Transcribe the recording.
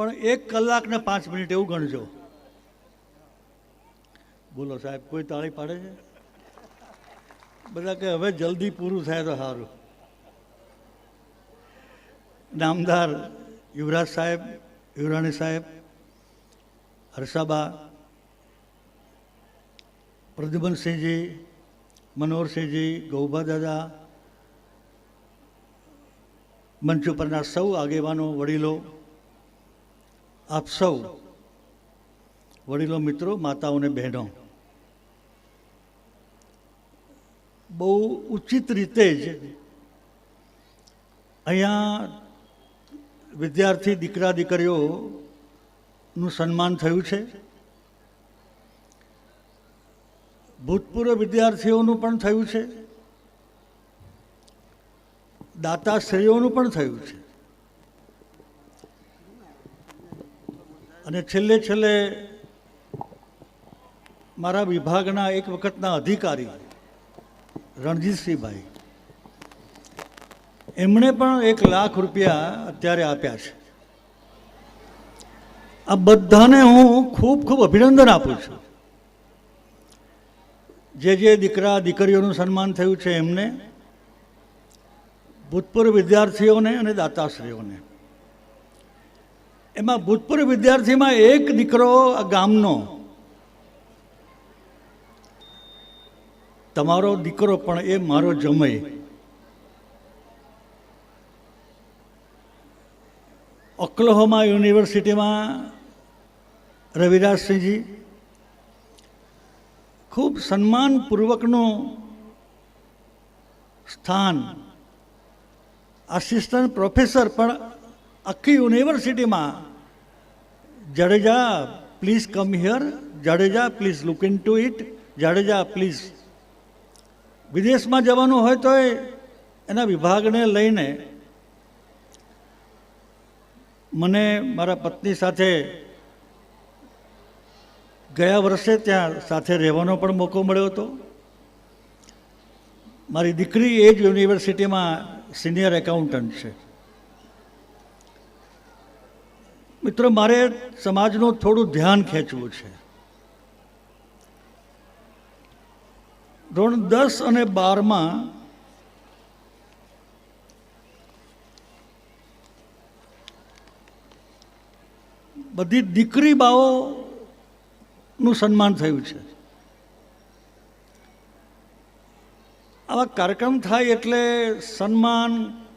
પણ એક કલાક ને પાંચ મિનિટ એવું ગણજો. બોલો સાહેબ, કોઈ તાળી પાડે છે? બધા કે હવે જલ્દી પૂરું થાય તો સારું. નામદાર યુવરાજ સાહેબ, યુવરાણી સાહેબ, હર્ષાબા, પ્રદ્યુમનસિંહજી, મનોહરસિંહજી, ગૌભા દાદા, મંચ ઉપરના સૌ આગેવાનો, વડીલો આપ સૌ વડીલો મિત્રો, માતાઓને બહેનો, બહુ ઉચિત રીતે જ અહીંયા વિદ્યાર્થી દીકરા દીકરીઓનું સન્માન થયું છે. ભૂતપૂર્વ વિદ્યાર્થીઓનું પણ થયું છે. દાતાશ્રીઓનું પણ થયું છે. અને છેલ્લે છેલ્લે મારા વિભાગના એક વખતના અધિકારી રણજીતસિંહભાઈ, એમણે પણ એક લાખ રૂપિયા અત્યારે આપ્યા છે. આ બધાને હું ખૂબ ખૂબ અભિનંદન આપું છું. જે જે દીકરા દીકરીઓનું સન્માન થયું છે એમને, ભૂતપૂર્વ વિદ્યાર્થીઓને અને દાતાશ્રીઓને. એમાં ભૂતપૂર્વ વિદ્યાર્થીમાં એક દીકરો આ ગામનો. તમારો દીકરો પણ એ મારો જમય ઓક્લોહોમા યુનિવર્સિટીમાં રવિરાજસિંહજી, ખૂબ સન્માનપૂર્વકનું સ્થાન. આસિસ્ટન્ટ પ્રોફેસર પણ આખી યુનિવર્સિટીમાં Jadeja please come here Jadeja please look into it Jadeja please વિદેશમાં જવાનું હોય તો એના વિભાગને લઈને મને મારા પત્ની સાથે ગયા વર્ષે ત્યાં સાથે રહેવાનો પણ મોકો મળ્યો હતો. મારી દીકરી એ જ યુનિવર્સિટીમાં સિનિયર એકાઉન્ટન્ટ છે. મિત્રો, મારે સમાજનું થોડું ધ્યાન ખેંચવું છે. ધોરણ દસ અને બારમાં બધી દીકરી બાઓનું સન્માન થયું છે. આવા કાર્યક્રમ થાય એટલે સન્માન